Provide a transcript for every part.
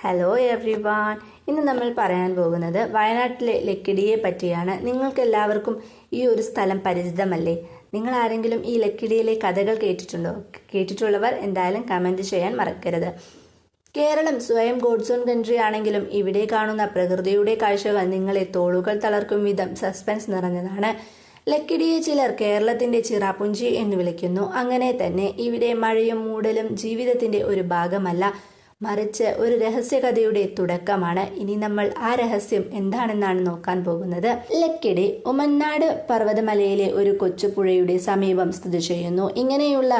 Hello every one ഇന്ന് നമ്മൾ പറയാൻ പോകുന്നത് വയനാട്ടിലെ ലക്കിടിയെ പറ്റിയാണ്. നിങ്ങൾക്ക് എല്ലാവർക്കും ഈ ഒരു സ്ഥലം പരിചിതമല്ലേ? നിങ്ങൾ ആരെങ്കിലും ഈ ലക്കിടിയിലെ കഥകൾ കേട്ടിട്ടുണ്ടോ? കേട്ടിട്ടുള്ളവർ എന്തായാലും കമന്റ് ചെയ്യാൻ മറക്കരുത്. കേരളം സ്വയം ഗോഡ്സോൺ കൺട്രി ആണെങ്കിലും ഇവിടെ കാണുന്ന പ്രകൃതിയുടെ കാഴ്ചകൾ നിങ്ങളെ തോളുകൾ തളർക്കും വിധം സസ്പെൻസ് നിറഞ്ഞതാണ്. ലക്കിടിയെ ചിലർ കേരളത്തിന്റെ ചിറാപുഞ്ചി എന്ന് വിളിക്കുന്നു. അങ്ങനെ തന്നെ ഇവിടെ മഴയും മൂടലും ജീവിതത്തിന്റെ ഒരു ഭാഗമല്ല. മറിച്ച് ഒരു രഹസ്യകഥയുടെ തുടക്കമാണ്. ഇനി നമ്മൾ ആ രഹസ്യം എന്താണെന്നാണ് നോക്കാൻ പോകുന്നത്. ലക്കിടി ഉമ്മൻനാട് പർവതമലയിലെ ഒരു കൊച്ചുപുഴയുടെ സമീപം സ്ഥിതി ചെയ്യുന്നു. ഇങ്ങനെയുള്ള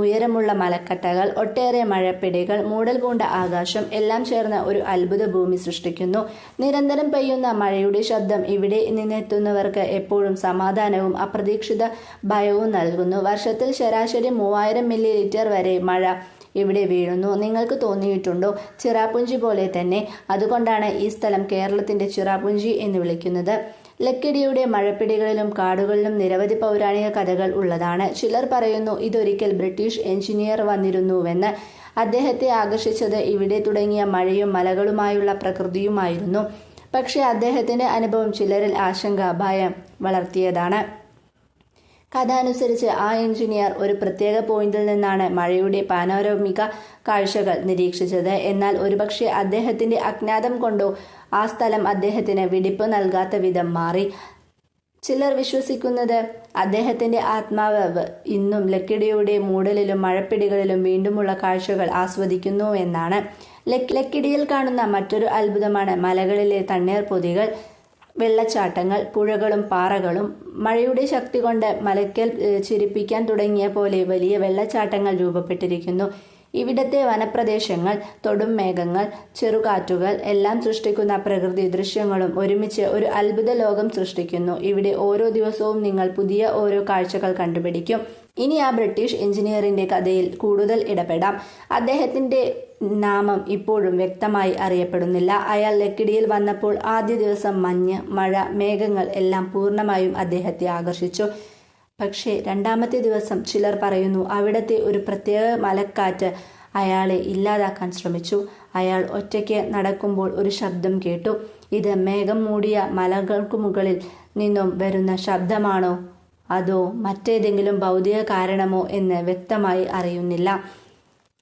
ഉയരമുള്ള മലക്കട്ടകൾ ഒട്ടേറെ മഴപ്പിടികൾ മൂടൽ പൂണ്ട ആകാശം എല്ലാം ചേർന്ന ഒരു അത്ഭുത ഭൂമി സൃഷ്ടിക്കുന്നു. നിരന്തരം പെയ്യുന്ന മഴയുടെ ശബ്ദം ഇവിടെ നിന്നെത്തുന്നവർക്ക് എപ്പോഴും സമാധാനവും അപ്രതീക്ഷിത ഭയവും നൽകുന്നു. വർഷത്തിൽ ശരാശരി മൂവായിരം മില്ലി വരെ മഴ ഇവിടെ വീഴുന്നു. നിങ്ങൾക്ക് തോന്നിയിട്ടുണ്ടോ? ചിറാപുഞ്ചി പോലെ തന്നെ. അതുകൊണ്ടാണ് ഈ സ്ഥലം കേരളത്തിന്റെ ചിറാപുഞ്ചി എന്ന് വിളിക്കുന്നത്. ലക്കിടിയുടെ മഴപ്പിടികളിലും കാടുകളിലും നിരവധി പൗരാണിക കഥകൾ ഉള്ളതാണ്. ചിലർ പറയുന്നു ഇതൊരിക്കൽ ബ്രിട്ടീഷ് എഞ്ചിനീയർ വന്നിരുന്നുവെന്ന്. അദ്ദേഹത്തെ ആകർഷിച്ചത് ഇവിടെ തുടങ്ങിയ മഴയും മലകളുമായുള്ള പ്രകൃതിയുമായിരുന്നു. പക്ഷേ അദ്ദേഹത്തിന്റെ അനുഭവം ചിലരിൽ ആശങ്ക ഭയം വളർത്തിയതാണ്. കഥ അനുസരിച്ച് ആ എഞ്ചിനീയർ ഒരു പ്രത്യേക പോയിന്റിൽ നിന്നാണ് മഴയുടെ പാനോരമിക കാഴ്ചകൾ നിരീക്ഷിച്ചത്. എന്നാൽ ഒരുപക്ഷെ അദ്ദേഹത്തിന്റെ അജ്ഞാതം കൊണ്ടോ ആ സ്ഥലം അദ്ദേഹത്തിന് വിടിപ്പ് നൽകാത്ത വിധം മാറി. ചിലർ വിശ്വസിക്കുന്നത് അദ്ദേഹത്തിന്റെ ആത്മാവ് ഇന്നും ലക്കിടിയുടെ മൂടലിലും മഴപ്പിടികളിലും വീണ്ടുമുള്ള കാഴ്ചകൾ ആസ്വദിക്കുന്നു എന്നാണ്. ലക്കിടിയിൽ കാണുന്ന മറ്റൊരു അത്ഭുതമാണ് മലകളിലെ തണ്ണീർ പൊതികൾ വെള്ളച്ചാട്ടങ്ങൾ പുഴകളും പാറകളും മഴയുടെ ശക്തി കൊണ്ട് മലക്കൽ ചിരിപ്പിക്കാൻ തുടങ്ങിയ പോലെ വലിയ വെള്ളച്ചാട്ടങ്ങൾ രൂപപ്പെട്ടിരിക്കുന്നു. ഇവിടത്തെ വനപ്രദേശങ്ങൾ തൊടും മേഘങ്ങൾ ചെറുകാറ്റുകൾ എല്ലാം സൃഷ്ടിക്കുന്ന പ്രകൃതി ദൃശ്യങ്ങളും ഒരുമിച്ച് ഒരു അത്ഭുത ലോകം സൃഷ്ടിക്കുന്നു. ഇവിടെ ഓരോ ദിവസവും നിങ്ങൾ പുതിയ ഓരോ കാഴ്ചകൾ കണ്ടുപിടിക്കും. ഇനി ആ ബ്രിട്ടീഷ് എഞ്ചിനീയറിന്റെ കഥയിൽ കൂടുതൽ ഇടപെടാം. അദ്ദേഹത്തിന്റെ നാമം ഇപ്പോഴും വ്യക്തമായി അറിയപ്പെടുന്നില്ല. അയാൾ ലക്കിടിയിൽ വന്നപ്പോൾ ആദ്യ ദിവസം മഞ്ഞ് മഴ മേഘങ്ങൾ എല്ലാം പൂർണമായും അദ്ദേഹത്തെ ആകർഷിച്ചു. പക്ഷേ രണ്ടാമത്തെ ദിവസം ചിലർ പറയുന്നു അവിടത്തെ ഒരു പ്രത്യേക മലക്കാറ്റ് അയാളെ ഇല്ലാതാക്കാൻ ശ്രമിച്ചു. അയാൾ ഒറ്റയ്ക്ക് നടക്കുമ്പോൾ ഒരു ശബ്ദം കേട്ടു. ഇത് മേഘം മൂടിയ മലകൾക്ക് മുകളിൽ നിന്നും വരുന്ന ശബ്ദമാണോ? അതോ മറ്റേതെങ്കിലും ഭൗതിക കാരണമോ എന്ന് വ്യക്തമായി അറിയുന്നില്ല.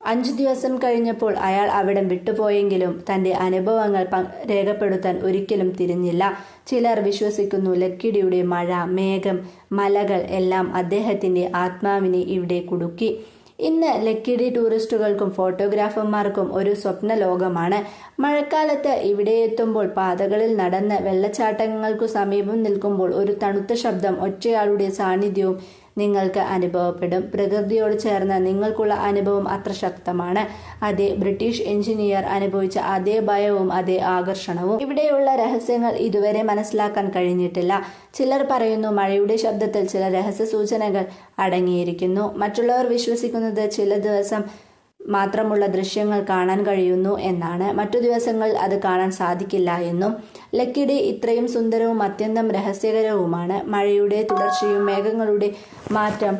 അഞ്ചു ദിവസം കഴിഞ്ഞപ്പോൾ അയാൾ അവിടം വിട്ടുപോയെങ്കിലും തന്റെ അനുഭവങ്ങൾ രേഖപ്പെടുത്താൻ ഒരിക്കലും തിരിഞ്ഞില്ല. ചിലർ വിശ്വസിക്കുന്നു ലക്കിടിയുടെ മഴ മേഘം മലകൾ എല്ലാം അദ്ദേഹത്തിന്റെ ആത്മാവിനെ ഇവിടെ കുടുക്കി. ഇന്ന് ലക്കിടി ടൂറിസ്റ്റുകൾക്കും ഫോട്ടോഗ്രാഫർമാർക്കും ഒരു സ്വപ്ന ലോകമാണ് മഴക്കാലത്ത് ഇവിടെ എത്തുമ്പോൾ പാതകളിൽ നടന്ന് വെള്ളച്ചാട്ടങ്ങൾക്കു സമീപം നിൽക്കുമ്പോൾ ഒരു തണുത്ത ശബ്ദം ഒറ്റയാളുടെ സാന്നിധ്യവും നിങ്ങൾക്ക് അനുഭവപ്പെടും. പ്രകൃതിയോട് ചേർന്ന് നിങ്ങൾക്കുള്ള അനുഭവം അത്ര ശക്തമാണ്. അതേ ബ്രിട്ടീഷ് എഞ്ചിനീയർ അനുഭവിച്ച അതേ ഭയവും അതേ ആകർഷണവും. ഇവിടെയുള്ള രഹസ്യങ്ങൾ ഇതുവരെ മനസ്സിലാക്കാൻ കഴിഞ്ഞിട്ടില്ല. ചിലർ പറയുന്നു മഴയുടെ ശബ്ദത്തിൽ ചില രഹസ്യ സൂചനകൾ അടങ്ങിയിരിക്കുന്നു. മറ്റുള്ളവർ വിശ്വസിക്കുന്നത് ചില ദിവസം മാത്രമുള്ള ദൃശ്യങ്ങൾ കാണാൻ കഴിയുന്നു എന്നാണ്. മറ്റു ദിവസങ്ങളിൽ അത് കാണാൻ സാധിക്കില്ല എന്നും. ലക്കിടി ഇത്രയും സുന്ദരവും അത്യന്തം രഹസ്യകരവുമാണ്. മഴയുടെ തുടർച്ചയും മേഘങ്ങളുടെ മാറ്റം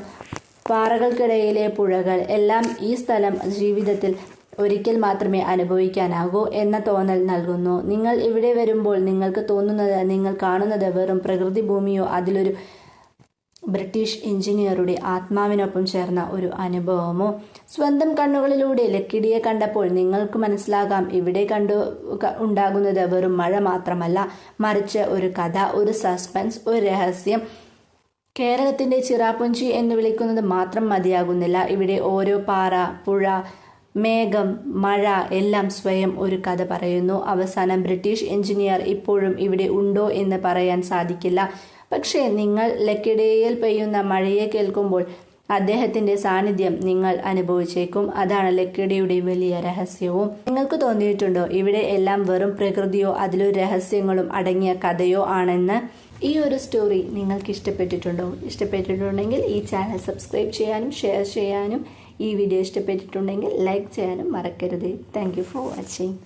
പാറകൾക്കിടയിലെ പുഴകൾ എല്ലാം ഈ സ്ഥലം ജീവിതത്തിൽ ഒരിക്കൽ മാത്രമേ അനുഭവിക്കാനാകൂ എന്ന തോന്നൽ നൽകുന്നു. നിങ്ങൾ ഇവിടെ വരുമ്പോൾ നിങ്ങൾക്ക് തോന്നുന്നത് നിങ്ങൾ കാണുന്നത് വെറും പ്രകൃതി ഭൂമിയോ അതിലൊരു ബ്രിട്ടീഷ് എഞ്ചിനീയറുടെ ആത്മാവിനൊപ്പം ചേർന്ന ഒരു അനുഭവമോ? സ്വന്തം കണ്ണുകളിലൂടെ ലക്കിടിയെ കണ്ടപ്പോൾ നിങ്ങൾക്ക് മനസ്സിലാകാം ഇവിടെ കണ്ടു ഉണ്ടാകുന്നത് വെറും മഴ മാത്രമല്ല. മറിച്ച് ഒരു കഥ ഒരു സസ്പെൻസ് ഒരു രഹസ്യം. കേരളത്തിന്റെ ചിറാപ്പുഞ്ചി എന്ന് വിളിക്കുന്നത് മാത്രം മതിയാകുന്നില്ല. ഇവിടെ ഓരോ പാറ പുഴ മേഘം മഴ എല്ലാം സ്വയം ഒരു കഥ പറയുന്നു. അവസാനം ബ്രിട്ടീഷ് എഞ്ചിനീയർ ഇപ്പോഴും ഇവിടെ ഉണ്ടോ എന്ന് പറയാൻ സാധിക്കില്ല. പക്ഷേ നിങ്ങൾ ലക്കിടയിൽ പെയ്യുന്ന മഴയെ കേൾക്കുമ്പോൾ അദ്ദേഹത്തിന്റെ സാന്നിധ്യം നിങ്ങൾ അനുഭവിച്ചേക്കും. അതാണ് ലക്കിടിയുടെ വലിയ രഹസ്യവും. നിങ്ങൾക്ക് തോന്നിയിട്ടുണ്ടോ ഇവിടെ എല്ലാം വെറും പ്രകൃതിയോ അതിലൊരു രഹസ്യങ്ങളും അടങ്ങിയ കഥയോ ആണെന്ന്? ഈ ഒരു സ്റ്റോറി നിങ്ങൾക്ക് ഇഷ്ടപ്പെട്ടിട്ടുണ്ടോ? ഇഷ്ടപ്പെട്ടിട്ടുണ്ടെങ്കിൽ ഈ ചാനൽ സബ്സ്ക്രൈബ് ചെയ്യാനും ഷെയർ ചെയ്യാനും ഈ വീഡിയോ ഇഷ്ടപ്പെട്ടിട്ടുണ്ടെങ്കിൽ ലൈക്ക് ചെയ്യാനും മറക്കരുത്. Thank for watching